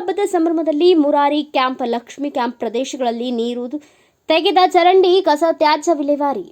ಹಬ್ಬದ ಸಂಭ್ರಮದಲ್ಲಿ Murari camp Lakshmi camp ಪ್ರದೇಶಗಳಲ್ಲಿ ನೀರು ತೆಗೆದ ಚರಂಡಿ ಕಸ ತ್ಯಾಜ್ಯ ವಿಲೇವಾರಿ.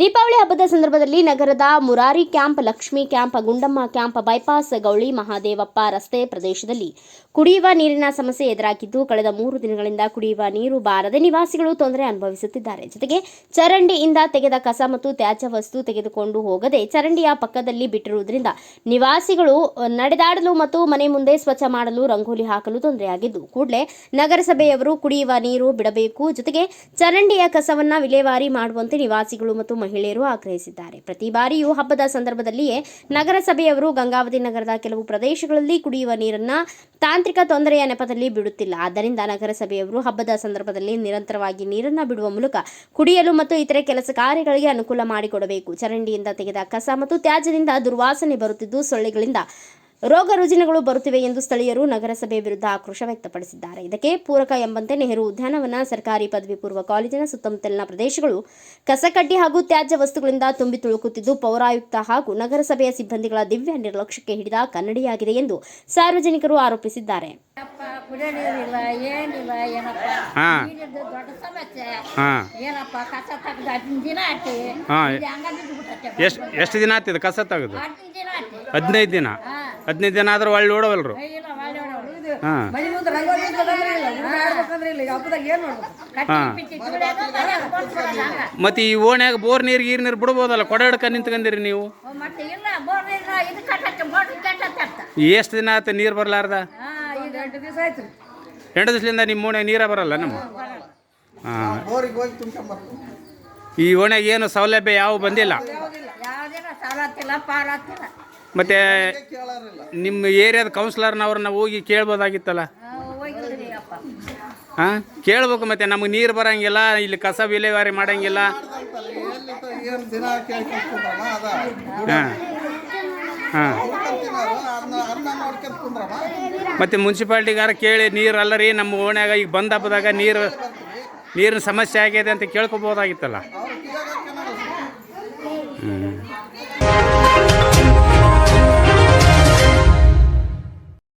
ದೀಪಾವಳಿ ಹಬ್ಬದ ಸಂದರ್ಭದಲ್ಲಿ ನಗರದ Murari camp, Lakshmi camp, Gundamma camp, bypass, Gauli, Mahadevappa ರಸ್ತೆ ಪ್ರದೇಶದಲ್ಲಿ ಕುಡಿಯುವ ನೀರಿನ ಸಮಸ್ಯೆ ಎದುರಾಗಿದ್ದು, ಕಳೆದ ಮೂರು ದಿನಗಳಿಂದ ಕುಡಿಯುವ ನೀರು ಬಾರದೆ ನಿವಾಸಿಗಳು ತೊಂದರೆ ಅನುಭವಿಸುತ್ತಿದ್ದಾರೆ. ಜೊತೆಗೆ ಚರಂಡಿಯಿಂದ ತೆಗೆದ ಕಸ ಮತ್ತು ತ್ಯಾಜ್ಯ ವಸ್ತು ತೆಗೆದುಕೊಂಡು ಹೋಗದೆ ಚರಂಡಿಯ ಪಕ್ಕದಲ್ಲಿ ಬಿಟ್ಟಿರುವುದರಿಂದ ನಿವಾಸಿಗಳು ನಡೆದಾಡಲು ಮತ್ತು ಮನೆ ಮುಂದೆ ಸ್ವಚ್ಛ ಮಾಡಲು ರಂಗೋಲಿ ಹಾಕಲು ತೊಂದರೆಯಾಗಿದ್ದು, ಕೂಡಲೇ ನಗರಸಭೆಯವರು ಕುಡಿಯುವ ನೀರು ಬಿಡಬೇಕು. ಜೊತೆಗೆ ಚರಂಡಿಯ ಕಸವನ್ನು ವಿಲೇವಾರಿ ಮಾಡುವಂತೆ ನಿವಾಸಿಗಳು ಮತ್ತು ಮಹಿಳೆಯರು ಆಗ್ರಹಿಸಿದ್ದಾರೆ. ಪ್ರತಿ ಬಾರಿಯೂ ಹಬ್ಬದ ಸಂದರ್ಭದಲ್ಲಿಯೇ ನಗರಸಭೆಯವರು ಗಂಗಾವತಿ ನಗರದ ಕೆಲವು ಪ್ರದೇಶಗಳಲ್ಲಿ ಕುಡಿಯುವ ನೀರನ್ನ ತಾಂತ್ರಿಕ ತೊಂದರೆಯ ನೆಪದಲ್ಲಿ ಬಿಡುತ್ತಿಲ್ಲ. ಆದ್ದರಿಂದ ನಗರಸಭೆಯವರು ಹಬ್ಬದ ಸಂದರ್ಭದಲ್ಲಿ ನಿರಂತರವಾಗಿ ನೀರನ್ನ ಬಿಡುವ ಮೂಲಕ ಕುಡಿಯಲು ಮತ್ತು ಇತರೆ ಕೆಲಸ ಕಾರ್ಯಗಳಿಗೆ ಅನುಕೂಲ ಮಾಡಿಕೊಡಬೇಕು. ಚರಂಡಿಯಿಂದ ತೆಗೆದ ಕಸ ಮತ್ತು ತ್ಯಾಜ್ಯದಿಂದ ದುರ್ವಾಸನೆ ಬರುತ್ತಿದ್ದು ಸೊಳ್ಳೆಗಳಿಂದ ರೋಗ ರುಜಿನಗಳು ಬರುತ್ತಿವೆ ಎಂದು ಸ್ಥಳೀಯರು ನಗರಸಭೆ ವಿರುದ್ಧ ಆಕ್ರೋಶ ವ್ಯಕ್ತಪಡಿಸಿದ್ದಾರೆ. ಇದಕ್ಕೆ ಪೂರಕ ಎಂಬಂತೆ ನೆಹರು ಉದ್ಯಾನವನ ಸರ್ಕಾರಿ ಪದವಿ ಪೂರ್ವ ಕಾಲೇಜಿನ ಸುತ್ತಮುತ್ತಲಿನ ಪ್ರದೇಶಗಳು ಕಸಕಡ್ಡಿ ಹಾಗೂ ತ್ಯಾಜ್ಯ ವಸ್ತುಗಳಿಂದ ತುಂಬಿ ತುಳುಕುತ್ತಿದ್ದು ಪೌರಾಯುಕ್ತ ಹಾಗೂ ನಗರಸಭೆಯ ಸಿಬ್ಬಂದಿಗಳ ದಿವ್ಯ ನಿರ್ಲಕ್ಷ್ಯಕ್ಕೆ ಹಿಡಿದ ಕನ್ನಡಿಯಾಗಿದೆ ಎಂದು ಸಾರ್ವಜನಿಕರು ಆರೋಪಿಸಿದ್ದಾರೆ. ಎಷ್ಟು ದಿನ ಆಗ್ತಿದೆ ಕಸ ತೆಗೆದು? ಹದಿನೈದು ದಿನ ಹದಿನೈದು ದಿನ ಆದ್ರೂ ಒಳ್ಳೆ ಓಡವಲ್ರು. ಇಲ್ಲ ಒಳ್ಳೆ ಒಳ್ಳೆ ಹಾಂ. ಮತ್ತು ಈ ಓಣ್ಯಾಗ ಬೋರ್ ನೀರು ಗೀರ್ ನೀರು ಬಿಡ್ಬೋದಲ್ಲ? ಕೊಡ ಹಿಡ್ಕ ನಿಂತ್ಕೊಂಡಿರಿ ನೀವು. ಓ, ಮತ್ತೆ ಇಲ್ಲ ಬೋರ್ ಇಲ್ಲ. ಇದು ಕಟ್ಟತ್ತೆ ಬೋರ್ ಕೆಟ್ಟತ್ತೆ ಎಷ್ಟು ದಿನ ಆಯ್ತು ನೀರು ಬರಲಾರ್ದ? ಎಂಟು ದಿವಸದಿಂದ ನಿಮ್ಮ ಓಣ್ಯಾಗ ನೀರೇ ಬರಲ್ಲ ನಮ್ಮ? ಹಾಂ ಬೋರಿಗೆ ಹೋಗಿ ತುಂಬ್ಕೊಂಬರ್ತೀವಿ. ಈ ಓಣ್ಯಾಗ ಏನು ಸೌಲಭ್ಯ ಯಾವ ಬಂದಿಲ್ಲ? ಮತ್ತು ಕೇಳೋರಿಲ್ಲ. ನಿಮ್ಮ ಏರಿಯಾದ ಕೌನ್ಸಿಲರ್ನವ್ರನ್ನ ಹೋಗಿ ಕೇಳ್ಬೋದಾಗಿತ್ತಲ್ಲ? ಹಾಂ ಕೇಳ್ಬೇಕು ಮತ್ತೆ ನಮಗೆ ನೀರು ಬರಂಗಿಲ್ಲ ಇಲ್ಲಿ ಕಸ ವಿಲೇವಾರಿ ಮಾಡಂಗಿಲ್ಲ. ಹಾಂ ಹಾಂ. ಮತ್ತು ಮುನ್ಸಿಪಾಲ್ಟಿಗಾರ ಕೇಳಿ ನೀರು ಅಲ್ಲ ರೀ ನಮ್ಮ ಓಣ್ಯಾಗ ಈಗ ಬಂದ ಹಬ್ಬದಾಗ ನೀರು ನೀರಿನ ಸಮಸ್ಯೆ ಆಗಿದೆ ಅಂತ ಕೇಳ್ಕೊಬೋದಾಗಿತ್ತಲ್ಲ? ಹ್ಞೂ